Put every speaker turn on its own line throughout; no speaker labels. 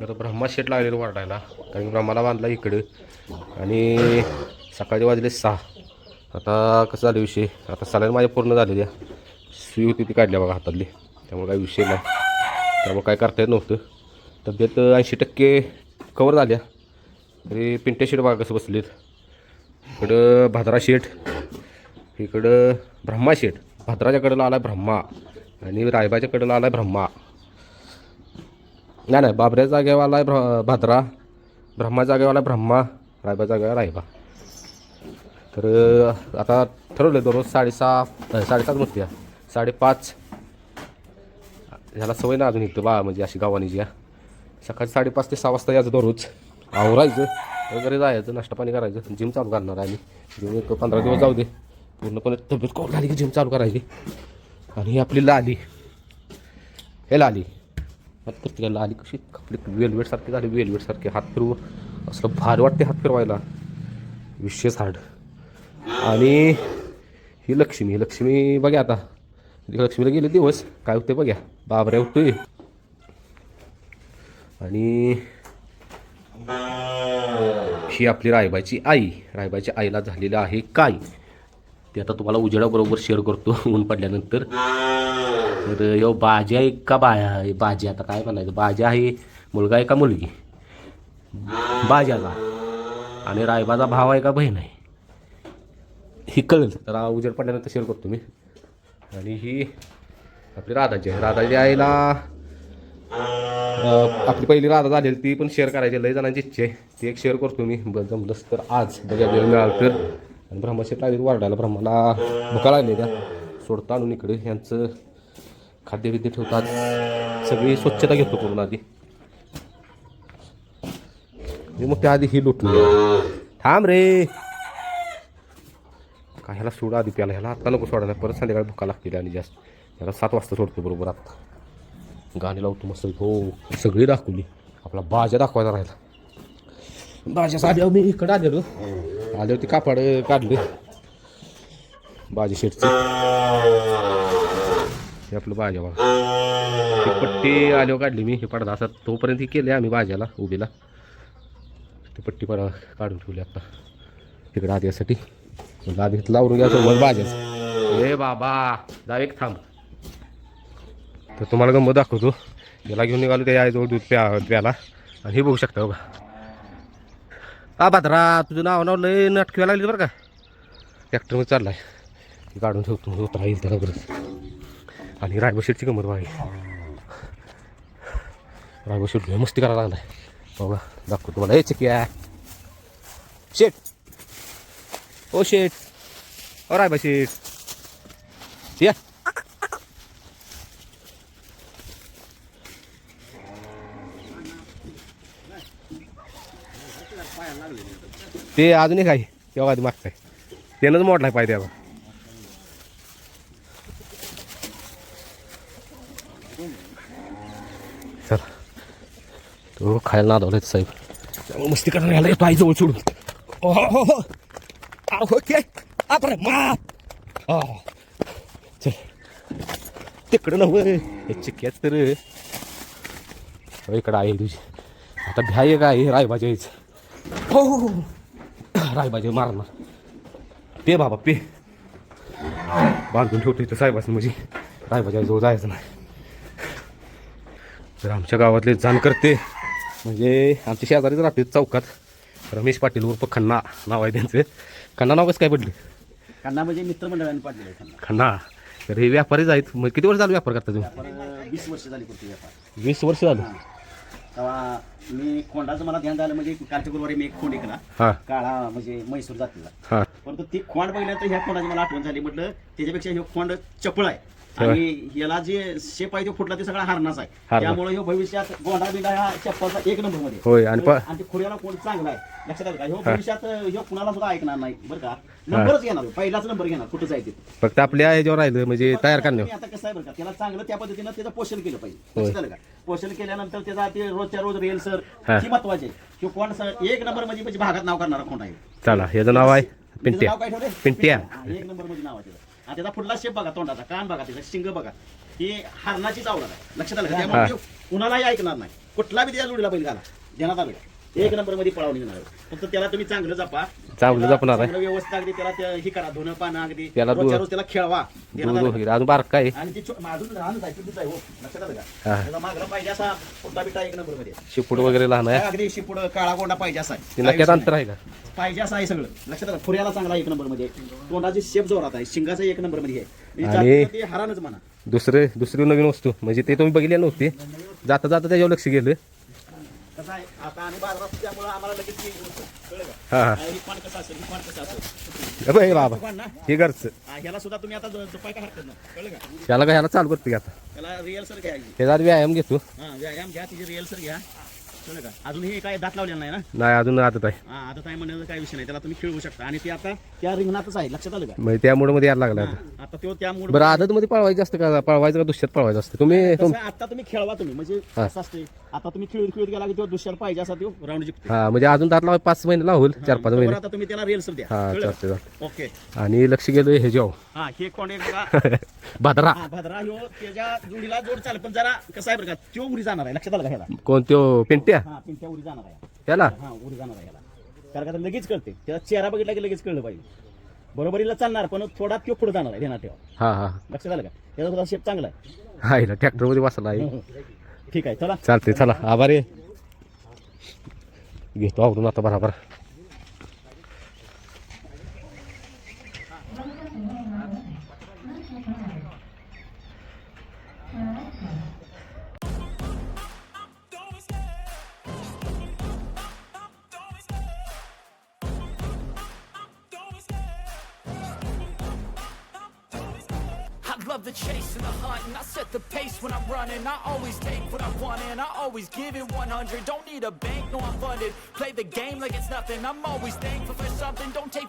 तर ब्रह्मा शेट लागलेलं वाटायला. कारण ब्रह्माला बांधला इकडं. आणि सकाळचे वाजले सहा. आता कसं झालं विषय? आता सलाईन माझ्या पूर्ण झालेल्या. सुई होती ती काढल्या बघा हातातली. त्यामुळे काही विषय नाही. त्यामुळे काय करता येत नव्हतं. तब्येत ऐंशी टक्के कवर झाल्या. तरी पिंटे शेट बघा कसं बसलेत. इकडं भाद्रा शेठ इकडं ब्रह्मा शेठ भाद्राच्या आला आला ब्रह्मा. आणि रायबाच्याकडं आला आला ब्रह्मा. नाही नाही बाबऱ्या जागेवाला आहे ब्र भाद्रा. ब्रह्मा जागेवाला आहे ब्रह्मा रायबा जागेवाला रायबा. तर आता ठरवलं दररोज साडेसहा साडेसात मूर्ती या साडेपाच. ह्याला सवय ना अजून इथं बा म्हणजे अशी गावानीची या सकाळी साडेपाच ते सहा वाजता यायचं दररोज. आवरायचं वगैरे जायचं नाश्ता पाणी करायचं जिम चालू करणार आहे जिम एक पंधरा दिवस जाऊ दे. पूर्णपणे तब्येत कोण झाली की जिम चालू करायची. आणि ही आपली लाली. हे लाली. हात करते आली कशी? आपली वेलवेट सारखी झाली वेलवेट सारखे हात फिरवू. असलं भार वाटते हात फिरवायला. विशेष हार्ड आणि ही लक्ष्मी लक्ष्मी बघा आता. लक्ष्मीला गेले दिवस. काय होते बघ्या. बाबऱ्या उठतोय आणि ही आपली रायबाची आई. रायबाच्या आईला झालेलं आहे काय ते आता तुम्हाला उजेडाबरोबर शेअर करतो ऊन पडल्यानंतर. तर यो बाजी आहे का बाया बाजी आता काय म्हणायचं? बाजी आहे मुलगा आहे का मुलगी? बाजाचा. आणि रायबाचा भाव आहे का बहीण आहे? ही कळेल. तर उजेड पडल्यानंतर शेअर करतो मी. आणि ही आपली राधाची आहे. राधाची आईला आपली पहिली राधा झालेली ती पण शेअर करायची. लय जणांची इच्छा आहे. ती एक शेअर करतो मी. जमलंच तर आज. बघा वेळ मिळाला तर. आणि ब्रह्माशेट लागले वारडायला ब्रह्माला. भुका लागली त्या. सोडता आणून इकडे. यांचं खाद्यविद्य ठेवतात सगळी स्वच्छता घेतो करून आधी. मग त्या आधी ही लुटून थांब रे. काय ह्याला सोडा आधी प्याला ह्याला आत्ता नको सोडायला. परत संध्याकाळी भुका लागतील आणि जास्त. ह्याला सात वाजता सोडतो बरोबर आत्ता गाणी लावतो मस्त. हो सगळी दाखवली. आपला बाजा दाखवायचा राहिला. बाजा साध्या मी इकडं आलेलो. आल्यावर होते कापड काढले. बाजी शेटचं. हे आपलं भाज्या बघा. ही पट्टी आल्यावर काढली मी हे पडदा असं तोपर्यंत ही केली आम्ही भाज्याला उभीला. ती पट्टी पडा काढून ठेवली आता. तिकडं आधीसाठी आधी लावून घ्यायचं सोबत भाज्या. ए बाबा जा एक थांब. तर तुम्हाला गंमत दाखवतो. याला घेऊन निघालो त्या आईजवळ दूध प्या प्याला. आणि हे बघू शकता बघा. हा भाद्रा तुझं नाव नाव लय नाटकी लागली बरं का. ट्रॅक्टरमध्ये चाललाय. ते काढून ठेवतो उतरा येईल त्याला परत. आणि रायबशेटची गंमत बाई. रायबशेट लय मस्ती करायला लागलाय. बघा दाखवतो तुम्हाला. ए चकिया. शेट. ओ शेट. ओ रायबा शेट. या. ते अजून एक आहे. तेव्हा आधी मागताय त्यानंच मोडलाय पाहिजे आता चला. तो खायला नादवलाय साहेब. त्यामुळे मस्ती करणार याला येतो आई जवळ सोडून. हो हो हो अहो, ओके. आपरे माप आ. चल. तिकडं नव्हे. हे चिक्याच तर. हो, इकडं आहे तुझी. आता भ्याय काय रायबाजी यायचं हो हो हो. रायबाजी मारणार. पे बाबा पे. बांधून ठेवतो इथं साहेबाचं म्हणजे. रायबाजी जवळ जायचं नाही. तर आमच्या गावातले जाण करते म्हणजे आमच्या शेजारीच राहते चौकात. रमेश पाटील उर्फ खन्ना नाव आहे त्यांचं. खन्ना नाव कसं काय पडले?
कांदा म्हणजे मित्रमंडळाने त्यांना
खन्ना. तर हे व्यापारीच आहेत. मग किती वर्ष झालं व्यापार करता तुम्ही?
वीस वर्ष झाली
वीस वर्ष झालं.
तेव्हा मी खोंडाचं मला ध्यान झालं म्हणजे कालच्या गुरुवारी मी एक खोंड ऐकला
हां.
काळा म्हणजे म्हैसूर जातीला
हां.
परंतु ती खोंड बघितल्यानंतर ह्या खोंडाची मला आठवण झाली. म्हटलं त्याच्यापेक्षा हे खोंड चपळ आहे. आणि याला जे शेप आहे तो फुटला ते सगळा हारणाच आहे. त्यामुळे ह्यो भविष्यात गोंडा बिंडा ह्या चप्पलचा एक नंबरमध्ये.
होय, आणि प-
आणि ते खुऱ्याला कोण चांगला आहे? लक्षात आलं का? ह्यो भविष्यात ह्यो कुणाला सुद्धा ऐकणार नाही बरं का? नंबरच घेणार पहिलाच नंबर घेणार कुठं जायचे
फक्त आपल्या ह्याच्यावर राहिलं म्हणजे तयार करण्यावर.
आता कसं आहे बरं का? त्याला चांगलं त्या पद्धतीनं त्याचं पोषण केलं पाहिजे. लक्षात आलं का? पोषण केल्यानंतर त्याचा ते रोजच्या रोज रेल सर
हा.
ही महत्त्वाचे? किंवा कोण सर एक नंबर म्हणजे म्हणजे भागात नाव करणारा कोण आहे?
चला याचं नाव आहे
त्याचं
पिंट्या.
नाव काय ठेवलंय?
पिंट्या.
हा, एक नंबरमध्ये नाव आहे त्याचं. आणि त्याचा पुढला शेप बघा तोंडाचा. कान बघा त्याचा शिंग बघा. ही हरणाचीच आवडत आहे. लक्षात आलं का? त्यामुळे तो कुणालाही ऐकणार नाही. कुठला बी त्या जोडीला बैल घाला. देण्यात आलं. एक नंबरमध्ये पळावून आहे. फक्त त्याला तुम्ही चांगलं जपा.
चांगलं जपणार आहे.
चांगलं व्यवस्थित अगदी त्याला त्या- हे करा धुणं पानं अगदी.
त्याला
रोज त्याला खेळवा. देण्यात
दूध
आलं
वगैरे. अजून बारक काय
आणि ती छो- लहान आहे कितीच आहे हो. लक्षात आलं का?
हा.
त्याचा मागला पाहिजे असा कुठला बिटा एक नंबरमध्ये
शिपूड वगैरे लहान आहे.
अगदी शिपुड काळा कोंडा पाहिजे असा आहे.
ती
काही
नक्यात
विषय
अंतर आहे का.
पाहिजे असं आहे सगळं. लक्षात आलं? फुऱ्याला चांगला एक नंबरमध्ये तोंडाची शेप जोरात आहे. शिंगाचा एक नंबरमध्ये आहे.
आणि-
आणि जातीचं ते हरानच म्हणा.
दुसरे दुसरी नवीन वस्तू. म्हणजे ते तुम्ही बघितले नव्हते. जाता जाता त्याच्यावर लक्ष गेलं.
कसं आहे आता बाजारात त्यामुळे आम्हाला लगेच कळलं का?
हा हा.
ही पान कसं असेल ही पान कसं असेल?
ए बघ हे बाबा
पान ना?
हे घरचं.
हा, ह्याला सुद्धा तुम्ही आता जो- जोपाय का हरकत नाही. कळलं का?
त्याला काय ह्याला चालू करते का आता?
त्याला रिअल सर घ्यायची
त्याचा व्यायाम घेतो.
हा व्यायाम घ्या तिची रिअल सर घ्या. कळलं का? अजून हे काय दात लावलेला नाही ना?
नाही अजून आहे.
हा आता काय म्हणण्याचा काय विषय नाही. त्याला तुम्ही खेळवू शकता. आणि ते आता त्या रिंगणातच आहे. लक्षात आलं का?
म्हणजे त्या मूडमध्ये यायला लागला आता
हा, आता. तो त्या मूड
बरं आदत मध्ये पळवायचं असतं का? पळवायचं का दुसऱ्यात पळवायचं असतं? तुम्ही तुम-
आता तुम्ही खेळवा तुम्ही. म्हणजे
हा.
असते आता तुम्ही खेळत खेळत गेला की तो दुसऱ्याला पाहिजे असा तो राऊंड जिंकतो
हा म्हणजे अजून दात लावाय पाच महिने लावल चार पाच महिने.
आता तुम्ही त्याला रिअल सर द्या.
हा
कळलं?
चालते चालते
ओके.
आणि लक्ष गेलो हे जेव
हा हे कोण आहे बघा?
भादरा.
हा भद्रा ह्यो त्याच्या जोडीला जोड चालेल. पण जरा कसं आहे बरं का तो उरी जाणार आहे. लक्षात आलं का ह्याला?
कोण त्यो पिंट्या?
हा पिंट्या उरी जाणार आहे.
त्याला
हा उरी जाणार आहे ह्याला. कारण का लगेच कळते. त्याचा चेहरा बघितला की लगेच कळलं पाहिजे. बरोबरीला चालणार पण थोडा तो पुढे जाणार आहे ध्यानात ठेवा
हा हा.
लक्षात आलं का? त्याचा शेप चांगला आहे?
हा हिला ट्रॅक्टरमध्ये बसला आहे.
ठीक आहे चला.
चालते चला. आभारी आहे. घेतो आवरून आता बराबर.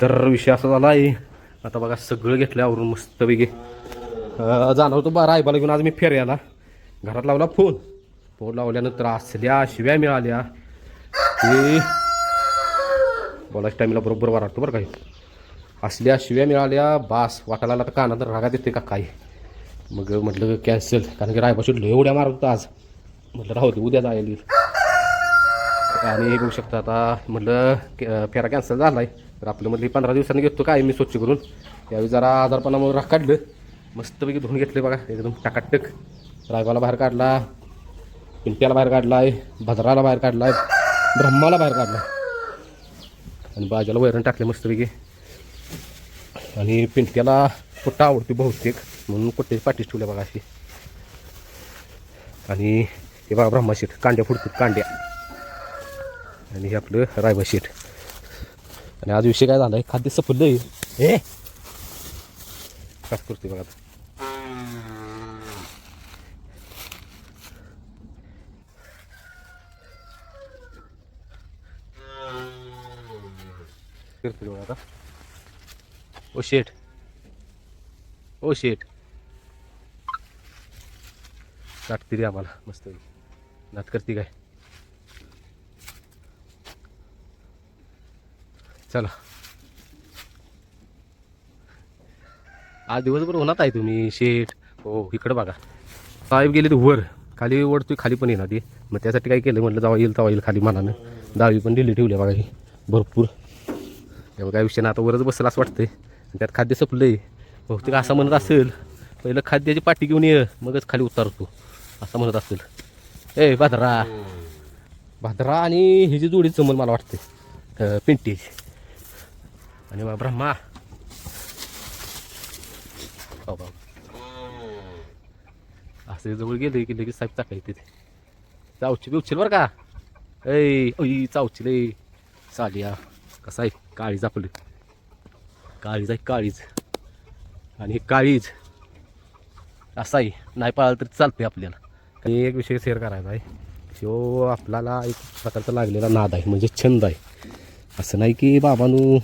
तर विषय असा झाला आहे आता बघा सगळं घेतलं आवरून मस्तपैकी. जाणार होतो बा रायबाला घेऊन आज मी फेऱ्याला. घरात लावला फोन. फोन लावल्यानंतर असल्या शिव्या मिळाल्या. की बोलायच्या टाईमला बरोबर वाटतो बरं काही असल्या शिव्या मिळाल्या बास वाटायला लागला तर कानात रागात येते का काय? मग म्हटलं कॅन्सल कारण की रायबा सुटलं एवढ्या मारत होता आज. म्हटलं राहू दे उद्या जायला आणि हे बघू शकता आता म्हटलं फेरा कॅन्सल झाला आहे तर आपलं म्हटलं पंधरा दिवसांनी घेतो काय मी स्वच्छ करून. यावेळी जरा आजारपणामुळे राख काढलं. मस्तपैकी धुवून घेतले बघा. एकदम टाकाटक. रायबाला बाहेर काढला. पिंट्याला बाहेर काढला आहे भद्राला बाहेर काढला आहे ब्रह्माला बाहेर काढला आणि बाजाला वैरण टाकले मस्तपैकी. आणि पिंट्याला कुट्टा आवडते बहुतेक. म्हणून कुट्ट्याची पाठीच ठेवल्या बघा अशी. आणि हे बघा ब्रह्माशीट कांड्या फुडतात कांड्या. आणि हे आपलं रायबा शेठ. आणि आज विषय काय झालाय? खाद्य सफललं आहे ए? काय करते बघा करते बघा आता. ओ शेट ओ शेट काटते रे आम्हाला. मस्त. नात करते काय? चला. आज दिवसभर होणार आहे तुम्ही शेट हो इकडं बघा. साहेब गेले ते वर. खाली ओढतोय खाली पण येणार ते. मग त्यासाठी काय केलं? म्हटलं जावा येईल तवा येईल खाली मनानं. दहावी पण दिली ठेवल्या बघा ही. भरपूर. त्यामुळे काय विषय नाही आता वरच बसेल असं वाटतंय. आणि त्यात खाद्य संपलंय. बहुतेक असं म्हणत असेल पहिलं खाद्याची पाठी घेऊन ये मगच खाली उतारतो. असं म्हणत असेल. ए भादरा. भाद्रा आणि ही जी जोडी जमल मला वाटते पिंटीची आणि मग ब्रह्मा हो बाबा असं जवळ गेले की लगेच साहेब टाकाय तिथे चावची बिवचील बरं का ऐ ओई चावची लय सालिया कसा आहे काळीज आपली काळीज आहे काळीज आणि हे काळीज असा आहे नाही पाळलं तरी चालते आपल्याला आणि एक विषय शेअर करायचा आहे जो आपल्याला एक प्रकारचा लागलेला नाद आहे म्हणजे छंद आहे असं नाही की बाबांनो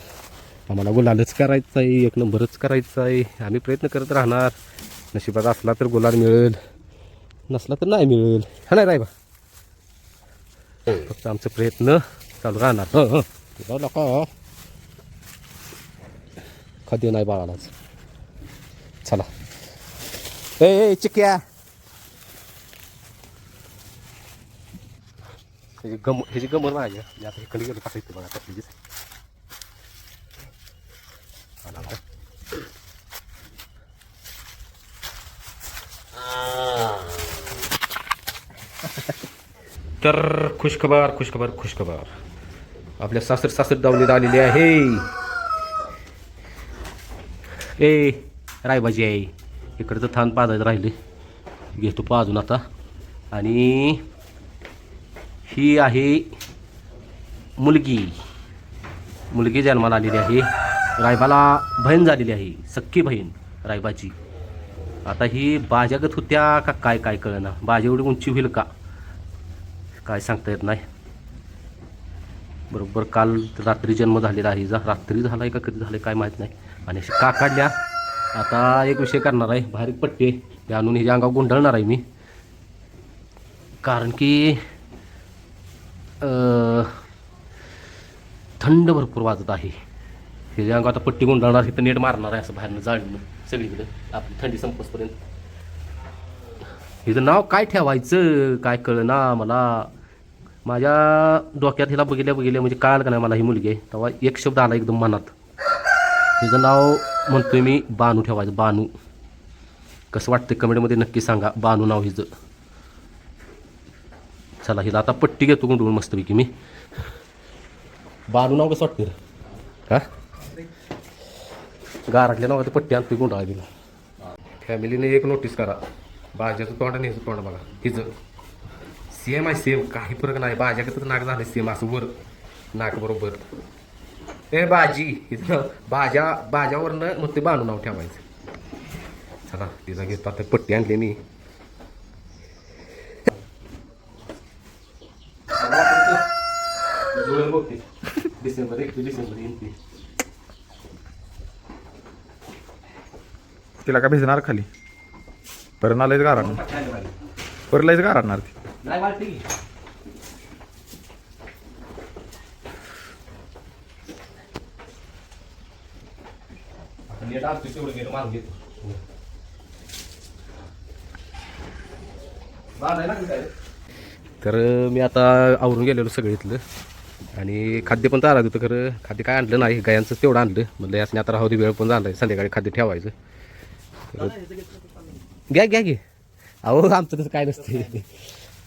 आम्हाला गुलालच करायचं आहे एक नंबरच करायचं आहे आम्ही प्रयत्न करत राहणार. नशिबात असला तर गुलाल मिळेल नसला तर नाही मिळेल. हा नाही राय बा फक्त आमचा प्रयत्न चालू राहणार. हां हं. तुला नका. खाद्य नाही बाळालाच. चला. ए चिक्या ह्याची गम ह्याची गमर माझ्या आता इकडे गेलो कसं येते बघा कसली आला बघा. तर खुशखबर खुशखबर खुशखबर. आपल्या सासर सासर दावणीत आलेली आहे. ए रायबाजी आहे. इकडचं थान पाजायचं राहिले. घेतो पाजून आता. आणि ही आहे मुलगी. मुलगी जन्माला आलेली आहे. रायबाला बहीण झालेली आहे. सख्खी बहीण रायबाची. आता ही बाजागत होत्या का काय काय कळना? बाजा एवढी उंची होईल का? काय सांगता येत नाही. बरोबर काल रात्री जन्म झालेला आहे जा रात्री झाला आहे का कधी झालं काय माहीत नाही. आणि अशी का काढल्या? आता एक विषय करणार आहे. बारीक पट्टे पट्टी आहे. ते आणून हिच्या अंगावर गुंडाळणार आहे मी. कारण की थंड भरपूर वाजत आहे. हिच्या अंगावर आता पट्टी गुंडाळणार तर नेट मारणार आहे असं बाहेरनं जाळणं सगळीकडे आपली थंडी संपसपर्यंत हिचं नाव काय ठेवायचं काय कळना मला? माझ्या डोक्यात हिला बघितल्या बघितल्या म्हणजे कळालं का नाही मला ही मुलगी? आहे तेव्हा एक शब्द आला एकदम मनात. हिचं नाव म्हणतोय मी बानू ठेवायचं बानू. कसं वाटतं कमेंटमध्ये नक्की सांगा बानू नाव हिचं. चला हिला आता पट्टी घेतो गुंडवून मस्तपैकी मी. बानू नाव कसं वाटतं रे? गारातल्या नावात पट्टी आणतोय गुंडाळा दिला फॅमिलीने एक नोटीस करा. बाजाचं तोंड आणि ह्याचं तोंड बघा. हिचं. सेम आहे सेम काही फरक नाही. बाजाकडे नाक झालं सेम असं वर. नाक बरोबर. ए बाजी. हिचं भाज्या भाज्यावरनं मग ते बांधून नाव ठेवायचं. चला तिचा घेतो. आता पट्टी आणली मी. डिसेंबर एक डिसेंबर येईन
तिला का भिजणार खाली? परत नालायच गारणार परत लायच गारणार ती.
तर मी आता आवरून गेलेलो सगळं इथलं. आणि खाद्य पण चालत होतं खरं. खाद्य काय आणलं नाही गायांचं तेवढं आणलं. म्हणलं यासने आता राहू दे वेळ पण झालाय. संध्याकाळी खाद्य ठेवायचं. घ्या घ्या घे. अहो आमचं तसं काय नसते.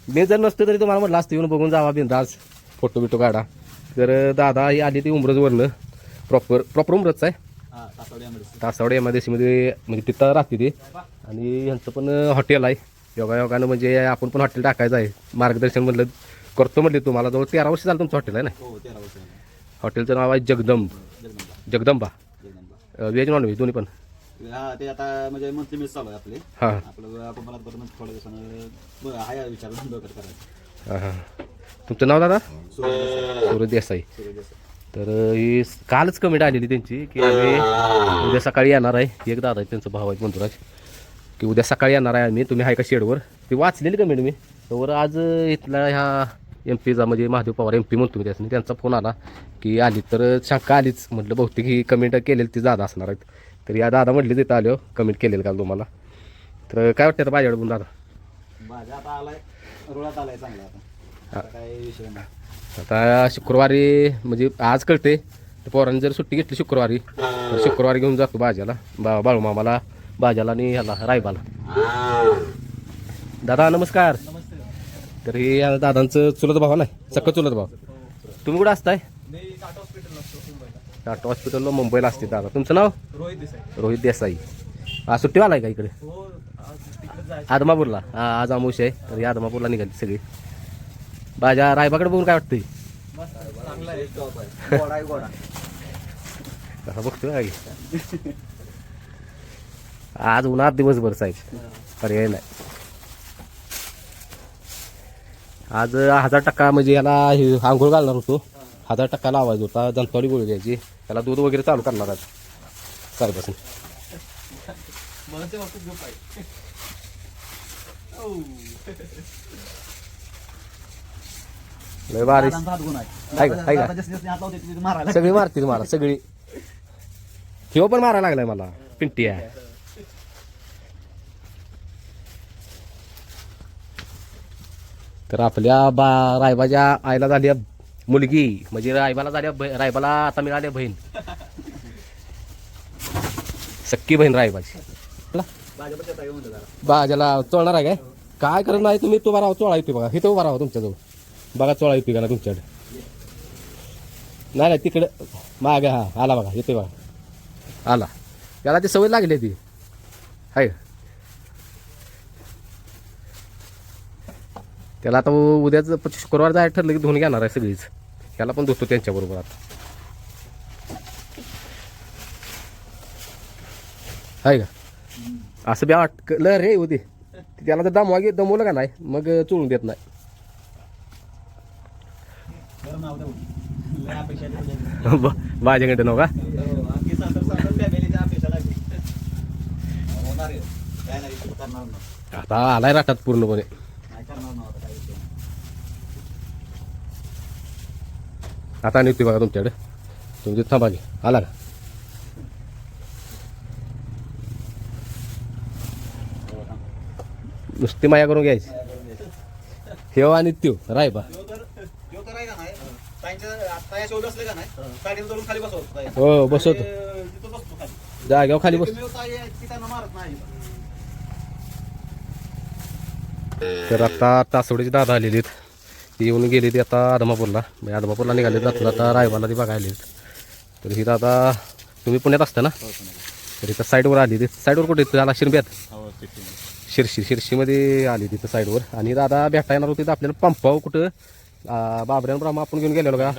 मी जर नसतं तरी तुम्हाला म्हटलं असतं येऊन बघून जावा बिंदास फोटो बिटो काढा. तर दादा ही आली ती उमरजवरनं प्रॉपर प्रॉपर उमरच आहे. तासावडे एम आयमध्ये म्हणजे तिथं राहते ते. आणि ह्यांचं पण हॉटेल आहे. योगा योगानं म्हणजे आपण पण हॉटेल टाकायचं आहे. मार्गदर्शन म्हणलं करतो म्हणले तुम्हाला. जवळ तेरा वर्ष झालं तुमचं हॉटेल आहे ना?
हो
हॉटेलचं नाव आहे Jagdamb. Jagdamba. Veg non veg दोन्ही पण.
हा ते आता म्हणजे मंथली मेस चालू आहे आपले.
हां.
आपलं आपण मला बरं थोड्या दिवसानं बरं आहे विचार करायचं.
हां हां. तुमचं नाव दादा?
सूर्य
सूर्य देसाई. तर ही कालच कमेंट आलेली त्यांची की आम्ही उद्या सकाळी येणार आहे. एक दादा आहे त्यांचा भाऊ आहे बंधुराज. की उद्या सकाळी येणार आहे आम्ही. तुम्ही आहे का शेडवर? ती वाचलेली कमेंट मी. तर आज इथला ह्या एम पीचा म्हणजे महादेव पवार एम पी म्हणतो मी त्याच्याने त्यांचा फोन आला की आली तर शंका आलीच. म्हटलं बहुतेक ही कमेंट केलेली ती दादा असणार आहेत. तर या दादा म्हटले तिथं आलो कमेंट केलेलं काल तुम्हाला. तर काय वाटतं माझ्याकडे पण दादा?
आता आलाय रुळात आलाय चांगला आता. आता काय विषय नाही.
आता शुक्रवारी म्हणजे आज कळते तर पोरांनी जर सुट्टी घेतली शुक्रवारी तर शुक्रवारी घेऊन जातो बाजाला बा बाळूमामाला बाजाला आणि ह्याला रायबाला. दादा नमस्कार. तर हे या दादांचं चुलत भाव नाही सक्क चुलत भाव. तुम्ही कुठं असताय? टाटा हॉस्पिटलला मुंबईला असते दादा. तुमचं नाव? रोहित देसाई. आज सुट्टी आलाय का इकडे? आदमापूरला. हा आज आमुष आहे. तर ही आदमापूरला निघाली सगळी. बाजा रायबाकडे बघून काय वाटतंय? कसा बघतोय काय आज उन्हात दिवसभर साहेब. पर्याय नाही. आज हजार टक्का म्हणजे याला हे आंघोळ घालणार होतो. हजार टक्का लावायचा होता दंतवाडी गोळी घ्यायची. त्याला दूध वगैरे चालू करणार आज सकाळपासून लय बारीक आहे. का आहे का?
मारायला.
सगळी मारतील मला सगळी. ह्यो पण मारायला लागलाय मला पिंटी आहे. तर आपल्या बा रायबाच्या आईला झाली मुलगी म्हणजे रायबाला झाल्या आहे रायबाला आता मिळाल्या बहीण. सक्की बहीण रायबाची. बाजाला चोळणार आहे काय? काय करत नाही तुम्ही? तो राहा चोळा येते बघा. इथं उभा राहा तुमच्याजवळ. बघा चोळा येते का ना तुमच्याकडे. नाही नाही तिकडं मागे हा आला बघा येते बघा. आला. याला ती सवय लागली आहे ती. आहे त्याला आता उद्याच शुक्रवार जायचं ठरलं की धुवून घेणार आहे सगळीच. त्याला पण धुतो त्यांच्याबरोबर आता. आहे का? असं बी अटकलं रे उदे. त्याला तर दमवा दमवलं का नाही? मग चोळून देत नाही. माझ्याकडे नव्हता आता आलाय राठात पूर्णपणे. आता निघते बघा तुमच्याकडे. तुमची थांबा की. आला का? नुसती माया करून घ्यायची. हेव आणि त्यो राय बा. हो. बसवतो जाग्यावर खाली. बस. तर आता तासवडीची दादा आलेली आहेत. ती येऊन गेली ती आता आदमापूरला. म्हणजे आदमापूरला निघाले जातात आता रायबाला ती बघायला तर ही दादा तुम्ही पुण्यात असता ना? तर इथं साईडवर आली ती. साईडवर कुठे? इथं आला शिरब्यात शिरशी शिरशीमध्ये आली तिथं साईडवर आणि दादा भेटा येणार होती तर आपल्याला पंपाव कुठं? बाबऱ्यान ब्रह्मा आपण घेऊन गेलेलो का?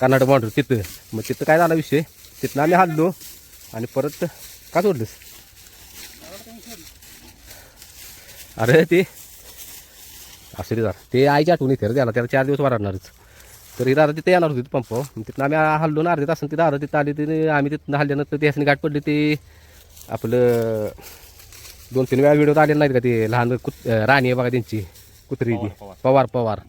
कर्नाटक बॉर्डर तिथं. मग तिथं काय झाला विषय? तिथनं आम्ही हल्लो आणि परत का सोडलंस? अरे ते असं रे जरा ते आईच्या आठवण येते रे त्याला. चार दिवस वाढणारच तर ही दादा तिथे येणार होती पंप. तिथनं आम्ही हल्लो ना अर्धे तास ती दादा तिथं आली तिने आम्ही तिथनं हल्ल्यानंतर त्यासनी गाठ पडली ते आपलं दोन तीन वेळा व्हिडिओ आले नाहीत का ते लहान कुत राणी आहे बघा त्यांची कुत्री ती. पवार पवार.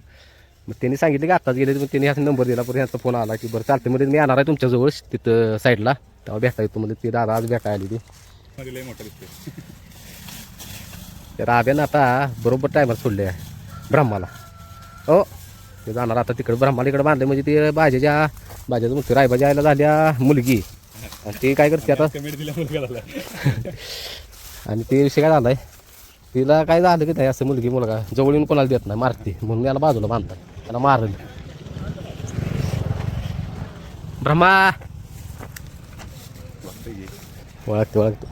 मग त्यांनी सांगितले की आत्ताच गेले मग त्यांनी ह्याचा नंबर दिला परत यांचा फोन आला की बरं चालतं मध्ये मी येणार आहे तुमच्याजवळ तिथं साईडला. तेव्हा भेटा येतो म्हणजे ती दादा आज भेटा आली ती तर राब्यानं आता बरोबर टायमर सोडले आहे ब्रह्माला. हो. ते जाणार आता तिकडे ब्रह्माला इकडे बांधले म्हणजे ते भाज्याच्या भाज्याचं म्हणतो रायबाच्या आईला झाल्या मुलगी. आणि ते काय करते आता? आणि ते विषय काय झालाय? तिला काय झालं की नाही असं मुलगी मुलगा जवळ येऊन कोणाला देत नाही मारते. म्हणून याला बाजूला बांधतात. त्याला मारल. ब्रह्मा! ओळखते ओळखते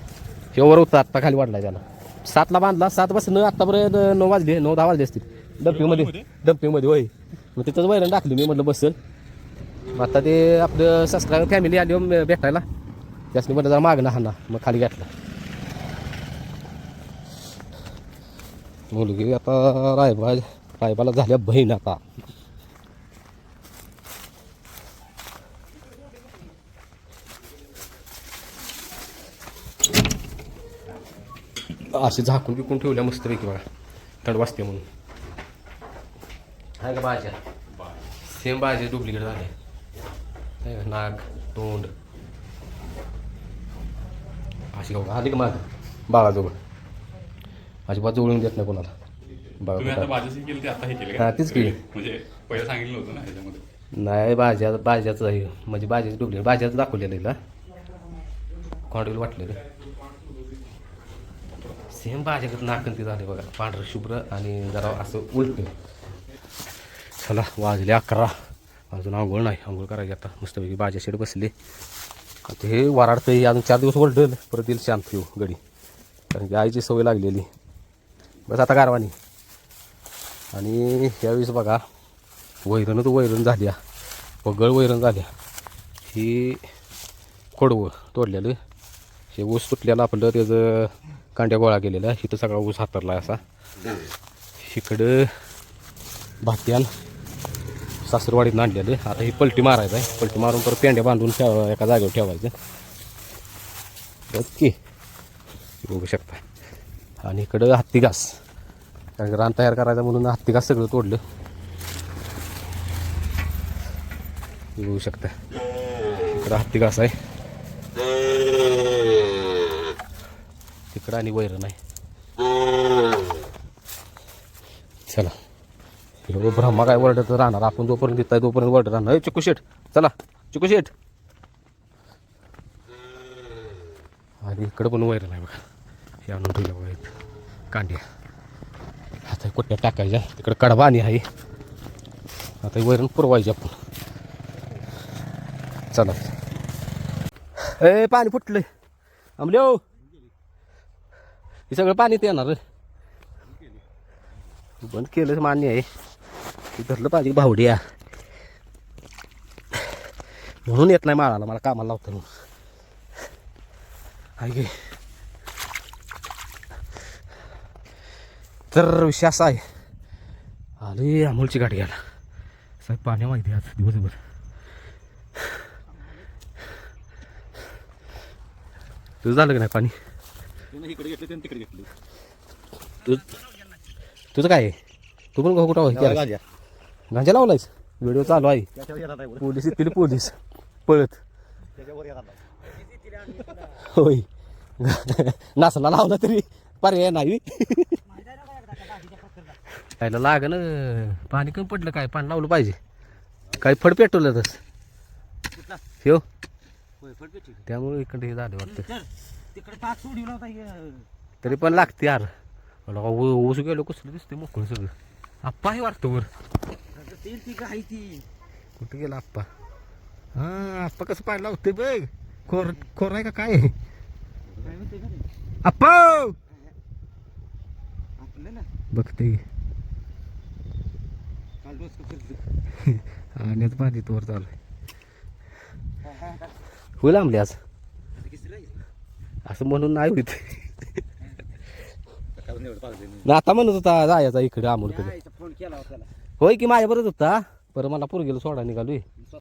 हे वर होतं आत्ता खाली वाढलाय त्याला. सातला बांधला सात पासून आत्तापर्यंत नऊ वाजले नऊ दहा वाजले असतील. डम्पिंगमध्ये डम्पिंगमध्ये होय. मग तिथंच वैरण टाकली मी म्हटलं बसल. मग आता ते आपलं सबस्क्रायबर फॅमिली आली हो भेटायला. त्यासनी म्हटलं जरा मागणं हा ना मग खाली घातला. मुलगी आता रायबा रायबाला झाल्या बहीण आता. असे झाकून बिकून ठेवल्या मस्तपैकी बघा. थंड वाजते म्हणून. हाय का भाज्या? सेम भाज्या डुप्लिकेट झाले. हाय का? नाक तोंड. अशी का आली का माझं बाळाजवळ. अजिबात जवळून देत नाही कोणाला.
हे केली का?
तीच केली.
म्हणजे
नाही भाज्या भाज्याचं आहे. म्हणजे भाज्याचं डुप्लिकेट भाज्याचं दाखवलेलं आहे ना क्वांटिटी वाटलेलं सेम भाज्याकडे नाकंती झाले बघा. पांढरं शुभ्र आणि जरा असं उलट. चला वाजले अकरा. अजून आंघोळ नाही. आंघोळ करायची आता. मस्तपैकी बाजा शेड बसली. आता हे वराडतं अजून चार दिवस ओरडल परत येईल शांत येऊ गडी कारण की आईची सवय लागलेली. बस आता गारवानी. आणि यावेळेस बघा वैरणच वैरण झाल्या. पगळ वैरण झाल्या. ही खोडवं तोडलेलं. हे ऊस तुटलेलं आपलं त्याचं कांड्या गोळा केलेला. इथं सगळा ऊस हातरला असा. इकडं भात्याल सासरवाडीत आणलेलं. आता ही पलटी मारायचं आहे. पलटी मारून परत पेंड्या बांधून ठेवा एका जागेवर ठेवायचं. ओके. बघू शकता. आणि इकडं हत्ती घास. कारण रान तयार करायचं म्हणून हत्ती घास सगळं तोडलं. बघू शकता. इकडं हत्ती घास आहे. तिकडं आणि वैरण आहे. चला. हे ब्रह्मा काय वरडत राहणार? आपण जोपर्यंत घेत आहे तोपर्यंत वरडत राहणार. चिकू शेट चला. चिकू शेट आणि इकडं पण वैरण आहे बघा. हे आणून ठेवलं बघा इथं कांड्या. आता हे टाकायच्या तिकडं कडबा आणि आहे. आता वैरण पुरवायची आपण. चला. ए पाणी फुटलंय. आमले हो. हे. सगळं पाणी ते येणार बंद केलं मान्य आहे. धरलं पाहिजे भावड्या. म्हणून येत नाही माळाला मला कामाला लावतं म्हणून. आहे की तर विषय असा आहे. आले अमोलची गाडी घ्यायला. साहेब पाण्या माहिती आज दिवसभर. तुझं झालं की नाही पाणी?
इकडे घेतले तिकडे घेतले.
तुझं काय आहे? तू पण कुठं
गांजा.
लावलायस? व्हिडिओ चालू आहे. पोलीस येतील पोलीस. पळत. होय. नासला लावला तरी पर्याय नाही. खायला लाग ना पाणी कमी पडलं काय? पाणी लावलं पाहिजे. काही फड पेटवलं तस? ठेव त्यामुळे इकडे हे झालं वाटतं. तरी पण लागते यार. ऊस गेलो कसलं दिसते मोकळं सगळं. आप्पा हे वाटतं वर.
ती काय ती.
कुठं गेला आप्पा? हा आप्पा कसं पाणी लावते बघ. खोर खोर आहे का काय?
काय म्हणते का रे?
आप्पा!
आपलं ना.
बघते.
काल.
आणि पाणी तोवर चालू आहे. होईल आंबले आज? असं म्हणून नाही होत. ना आता म्हणत होता जायचा इकडे अमोलकडे
यायचा फोन केला होता त्याला.
होय की माझ्या बरंच होता? बरं मला पोरगेला सोडा निघालोय.